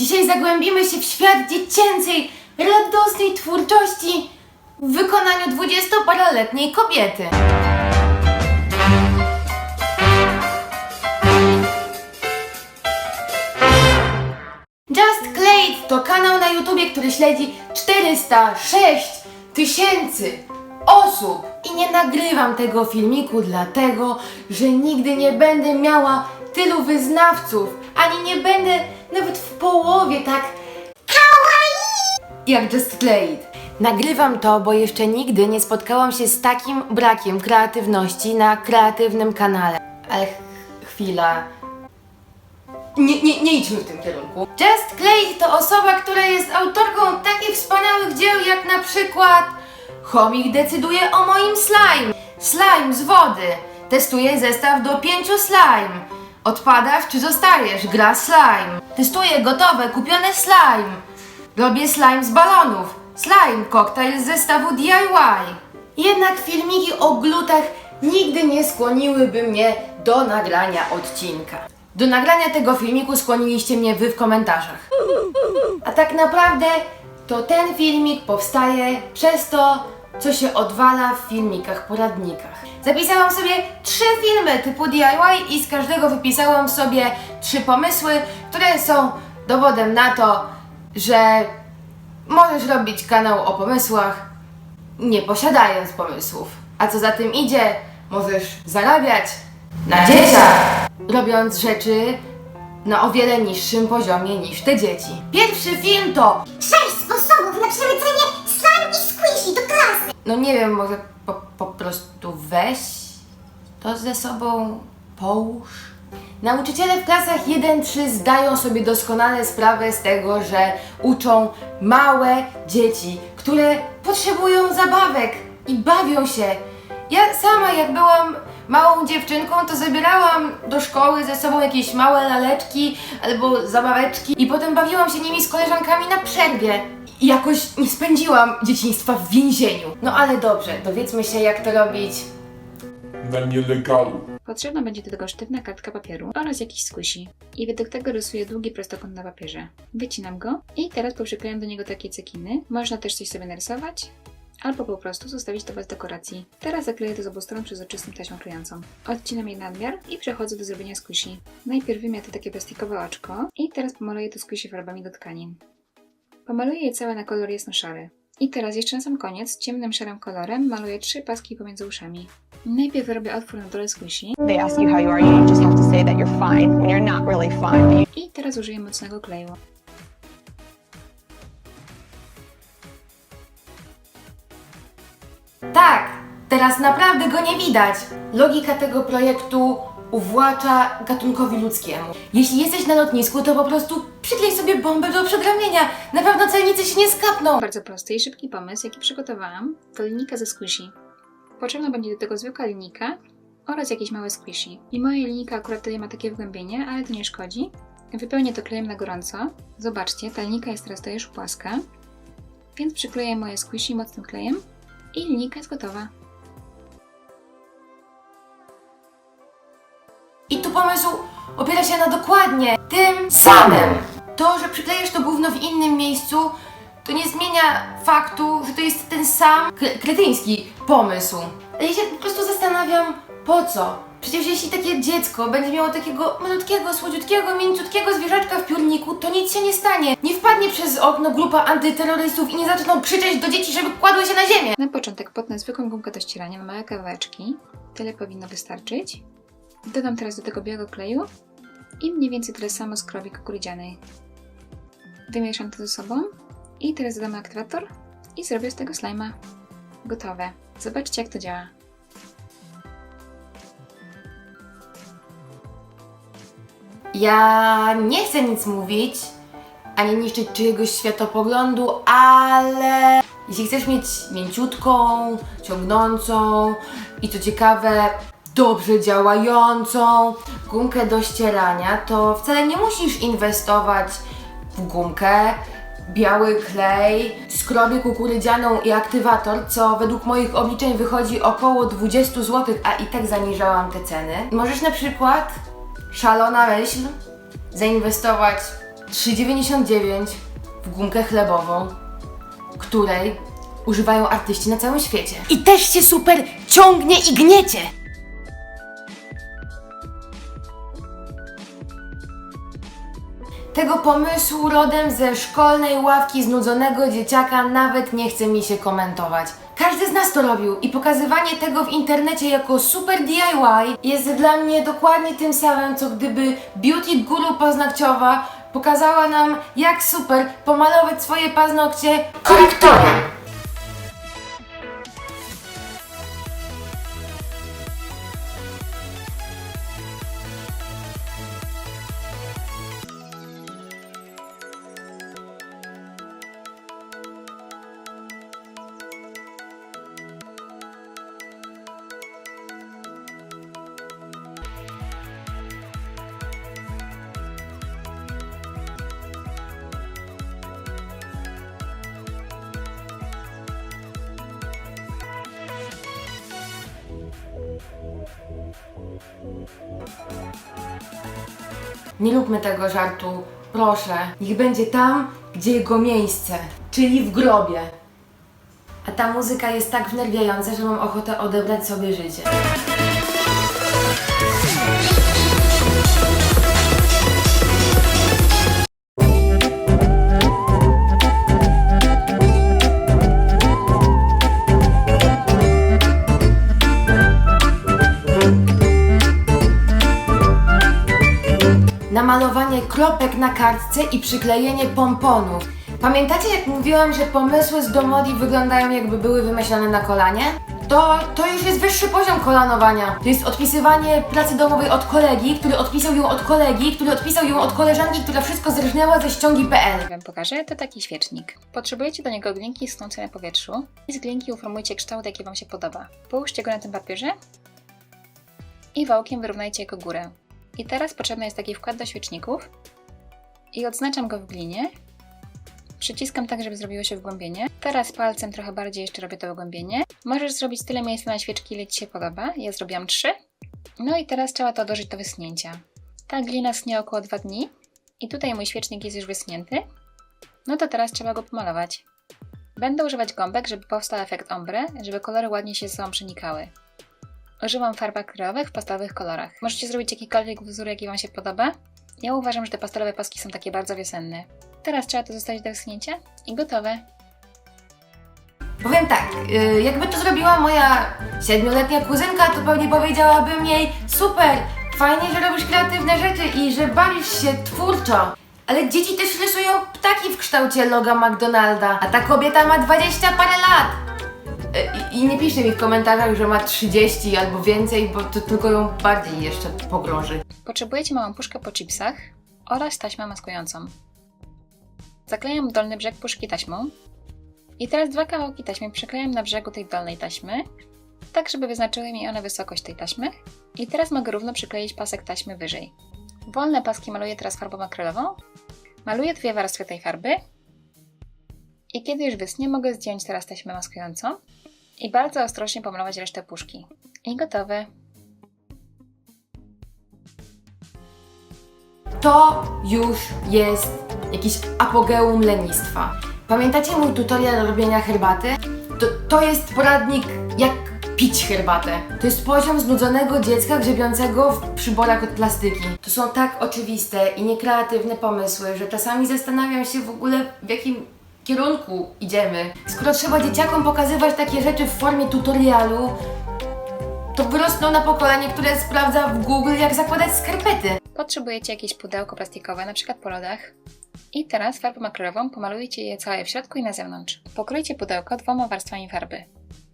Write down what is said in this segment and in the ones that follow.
Dzisiaj zagłębimy się w świat dziecięcej, radosnej twórczości w wykonaniu dwudziestoparoletniej kobiety. Just Clade to kanał na YouTubie, który śledzi 406 tysięcy osób. I nie nagrywam tego filmiku dlatego, że nigdy nie będę miała tylu wyznawców, ani nie będę nawet w połowie tak jak Just Clade. Nagrywam to, bo jeszcze nigdy nie spotkałam się z takim brakiem kreatywności na kreatywnym kanale. Ale ch- chwila. Nie, nie, nie idźmy w tym kierunku. Just Clay to osoba, która jest autorką takich wspaniałych dzieł jak na przykład Chomik decyduje o moim slime. Slime z wody. Testuje zestaw do pięciu slime. Odpadasz czy zostajesz? Gra slime. Testuję gotowe, kupione slime. Robię slime z balonów. Slime, koktajl z zestawu DIY. Jednak filmiki o glutach nigdy nie skłoniłyby mnie do nagrania odcinka. Do nagrania tego filmiku skłoniliście mnie wy w komentarzach. A tak naprawdę to ten filmik powstaje przez to, co się odwala w filmikach, poradnikach. Zapisałam sobie trzy filmy typu DIY i z każdego wypisałam sobie trzy pomysły, które są dowodem na to, że możesz robić kanał o pomysłach, nie posiadając pomysłów. A co za tym idzie, możesz zarabiać na dzieciach, robiąc rzeczy na o wiele niższym poziomie niż te dzieci. Pierwszy film to, Sześć sposobów na przemycenie squishy do klasy. no nie wiem, może po, po prostu weź to ze sobą połóż. Nauczyciele w klasach 1-3 zdają sobie doskonale sprawę z tego, że uczą małe dzieci, które potrzebują zabawek i bawią się. Ja sama, jak byłam małą dziewczynką, to zabierałam do szkoły ze sobą jakieś małe laleczki albo zabaweczki i potem bawiłam się nimi z koleżankami na przerwie. I jakoś nie spędziłam dzieciństwa w więzieniu. No ale dobrze, dowiedzmy się, jak to robić na nielegalu. Potrzebna będzie do tego sztywna kartka papieru oraz jakiś squishy. I według tego rysuję długi prostokąt na papierze. Wycinam go i teraz poprzyklejam do niego takie cekiny. Można też coś sobie narysować, albo po prostu zostawić to bez dekoracji. Teraz zakleję to z obu stron przezroczystą taśmą klejącą. Odcinam jej nadmiar i przechodzę do zrobienia squishy. Najpierw wymiatę takie plastikowe oczko i teraz pomaluję to squishy farbami do tkanin. Pomaluję je całe na kolor jasno-szary. I teraz jeszcze na sam koniec ciemnym szarym kolorem maluję trzy paski pomiędzy uszami. Najpierw robię otwór na dole squishy really i teraz użyję mocnego kleju. Tak, teraz naprawdę go nie widać. Logika tego projektu uwłacza gatunkowi ludzkiemu. Jeśli jesteś na lotnisku, to po prostu przyklej sobie bombę do przedramienia. Na pewno celnicy się nie skapną. Bardzo prosty i szybki pomysł, jaki przygotowałam, to linijka ze squishy. Potrzebna będzie do tego zwykła linijka oraz jakieś małe squishy. I moja linijka akurat tutaj ma takie wgłębienie, ale to nie szkodzi. Wypełnię to klejem na gorąco. Zobaczcie, ta linijka jest teraz tutaj już płaska. Więc przykleję moje squishy mocnym klejem i linijka jest gotowa. Pomysł opiera się na dokładnie tym samym. To, że przyklejesz to gówno w innym miejscu, to nie zmienia faktu, że to jest ten sam kre- kretyński pomysł. Ja się po prostu zastanawiam, po co? Przecież jeśli takie dziecko będzie miało takiego malutkiego, słodziutkiego, mięciutkiego zwierzaczka w piórniku, to nic się nie stanie. Nie wpadnie przez okno grupa antyterrorystów i nie zaczną krzyczeć do dzieci, żeby kładły się na ziemię. Na początek potnę zwykłą gumkę do ścierania na małe kawałeczki. Tyle powinno wystarczyć. Dodam teraz do tego białego kleju i mniej więcej tyle samo skrobi kukurydzianej. Wymieszam to ze sobą i teraz dodam aktywator i zrobię z tego slajma. Gotowe. Zobaczcie jak to działa. Ja nie chcę nic mówić, ani niszczyć czyjegoś światopoglądu, ale jeśli chcesz mieć mięciutką, ciągnącą i co ciekawe, dobrze działającą gumkę do ścierania, to wcale nie musisz inwestować w gumkę, biały klej, skrobię kukurydzianą i aktywator, co według moich obliczeń wychodzi około 20 zł, a i tak zaniżałam te ceny. Możesz na przykład szalona myśl zainwestować 3,99 w gumkę chlebową, której używają artyści na całym świecie. I też się super ciągnie i gniecie! Tego pomysłu rodem ze szkolnej ławki znudzonego dzieciaka nawet nie chce mi się komentować. Każdy z nas to robił i pokazywanie tego w internecie jako super DIY jest dla mnie dokładnie tym samym, co gdyby beauty guru paznokciowa pokazała nam, jak super pomalować swoje paznokcie korektorem. Nie róbmy tego żartu, proszę. Niech będzie tam, gdzie jego miejsce, czyli w grobie. A ta muzyka jest tak wnerwiająca, że mam ochotę odebrać sobie życie. Namalowanie kropek na kartce i przyklejenie pomponów. Pamiętacie jak mówiłam, że pomysły z Domodi wyglądają jakby były wymyślone na kolanie? To, to już jest wyższy poziom kolanowania. To jest odpisywanie pracy domowej od kolegi, który odpisał ją od kolegi, który odpisał ją od koleżanki, która wszystko zrżnęła ze ściągi.pl. Wam pokażę, to taki świecznik. Potrzebujecie do niego glinki snące na powietrzu i z glinki uformujcie kształt, jaki Wam się podoba. Połóżcie go na tym papierze i wałkiem wyrównajcie jego górę. I teraz potrzebny jest taki wkład do świeczników i odznaczam go w glinie. Przyciskam tak, żeby zrobiło się wgłębienie. Teraz palcem trochę bardziej jeszcze robię to wgłębienie. Możesz zrobić tyle miejsca na świeczki, ile Ci się podoba. Ja zrobiłam trzy. No i teraz trzeba to odłożyć do wysunięcia. Ta glina schnie około 2 dni i tutaj mój świecznik jest już wysunięty. No to teraz trzeba go pomalować. Będę używać gąbek, żeby powstał efekt ombre, żeby kolory ładnie się ze sobą przenikały. Używam farb akrylowych w pastelowych kolorach. Możecie zrobić jakikolwiek wzór, jaki Wam się podoba. Ja uważam, że te pastelowe paski są takie bardzo wiosenne. Teraz trzeba to zostawić do wysunięcia i gotowe. Powiem tak, yy, jakby to zrobiła moja siedmioletnia kuzynka, to pewnie powiedziałabym jej super, fajnie, że robisz kreatywne rzeczy i że bawisz się twórczo. Ale dzieci też rysują ptaki w kształcie loga McDonalda, a ta kobieta ma 20 parę lat. I nie piszcie mi w komentarzach, że ma 30 albo więcej, bo to tylko ją bardziej jeszcze pogrąży. Potrzebujecie małą puszkę po chipsach oraz taśmę maskującą. Zaklejam dolny brzeg puszki taśmą i teraz dwa kawałki taśmy przyklejam na brzegu tej dolnej taśmy, tak żeby wyznaczyły mi one wysokość tej taśmy i teraz mogę równo przykleić pasek taśmy wyżej. Wolne paski maluję teraz farbą akrylową, maluję dwie warstwy tej farby i kiedy już wysnie mogę zdjąć teraz taśmę maskującą i bardzo ostrożnie pomalować resztę puszki. I gotowe! To już jest jakiś apogeum lenistwa. Pamiętacie mój tutorial robienia herbaty? To, to jest poradnik jak pić herbatę. To jest poziom znudzonego dziecka grzebiącego w przyborach od plastyki. To są tak oczywiste i niekreatywne pomysły, że czasami zastanawiam się w ogóle w jakim kierunku idziemy. Skoro trzeba dzieciakom pokazywać takie rzeczy w formie tutorialu, to wyrosną na pokolenie, które sprawdza w Google jak zakładać skarpety. Potrzebujecie jakieś pudełko plastikowe, na przykład po lodach. I teraz farbą akrylową pomalujcie je całe w środku i na zewnątrz. Pokrójcie pudełko dwoma warstwami farby.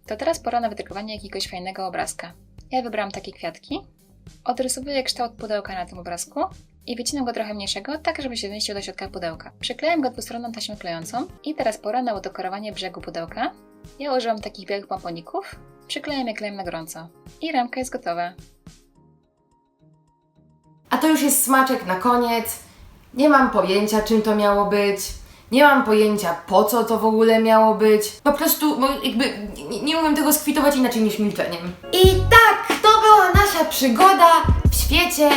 To teraz pora na wydrukowanie jakiegoś fajnego obrazka. Ja wybrałam takie kwiatki. Odrysowuję kształt pudełka na tym obrazku i wycinam go trochę mniejszego, tak żeby się zmieścił do środka pudełka. Przyklejam go dwustronną taśmą klejącą i teraz pora na udekorowanie brzegu pudełka. Ja użyłam takich białych pomponików, przyklejam je klejem na gorąco. I ramka jest gotowa. A to już jest smaczek na koniec. Nie mam pojęcia, czym to miało być. Nie mam pojęcia, po co to w ogóle miało być. Po prostu, bo jakby nie, nie umiem tego skwitować inaczej niż milczeniem. I tak, to była nasza przygoda w świecie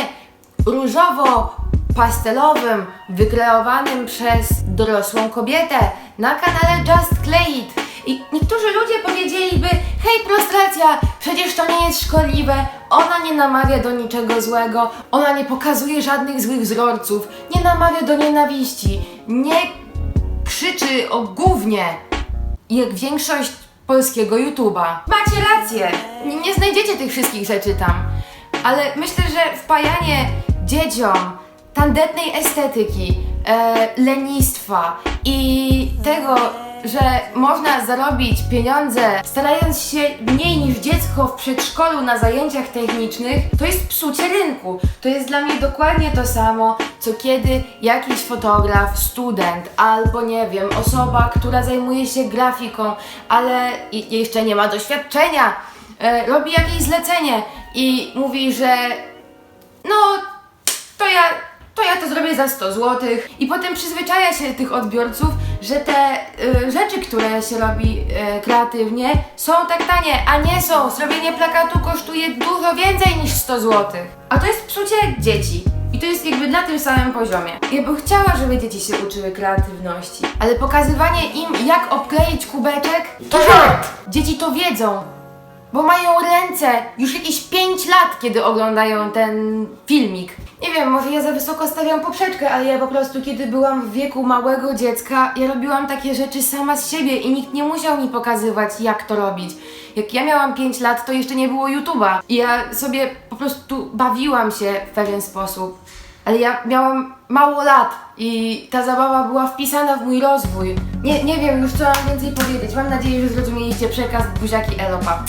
różowo pastelowym, wykreowanym przez dorosłą kobietę na kanale Just Clay It. I niektórzy ludzie powiedzieliby, hej prostracja, przecież to nie jest szkodliwe, ona nie namawia do niczego złego, ona nie pokazuje żadnych złych wzorców, nie namawia do nienawiści, nie krzyczy o gównie, jak większość polskiego YouTube'a. Macie rację, nie, nie znajdziecie tych wszystkich rzeczy tam, ale myślę, że wpajanie dzieciom tandetnej estetyki, e, lenistwa i tego, że można zarobić pieniądze starając się mniej niż dziecko w przedszkolu na zajęciach technicznych, to jest psucie rynku. To jest dla mnie dokładnie to samo, co kiedy jakiś fotograf, student albo nie wiem, osoba, która zajmuje się grafiką, ale jeszcze nie ma doświadczenia, e, robi jakieś zlecenie i mówi, że no to ja, to ja to zrobię za 100 zł i potem przyzwyczaja się tych odbiorców, że te y, rzeczy, które się robi y, kreatywnie są tak tanie, a nie są. Zrobienie plakatu kosztuje dużo więcej niż 100 zł. A to jest psucie dzieci. I to jest jakby na tym samym poziomie. Ja bym chciała, żeby dzieci się uczyły kreatywności, ale pokazywanie im, jak obkleić kubeczek, to żart! Dzieci to wiedzą, bo mają ręce już jakieś 5 lat, kiedy oglądają ten filmik. Nie wiem, może ja za wysoko stawiam poprzeczkę, ale ja po prostu, kiedy byłam w wieku małego dziecka, ja robiłam takie rzeczy sama z siebie i nikt nie musiał mi pokazywać, jak to robić. Jak ja miałam 5 lat, to jeszcze nie było YouTube'a. I ja sobie po prostu bawiłam się w pewien sposób. Ale ja miałam mało lat i ta zabawa była wpisana w mój rozwój. Nie, nie wiem już co mam więcej powiedzieć. Mam nadzieję, że zrozumieliście przekaz buziaki Elopa.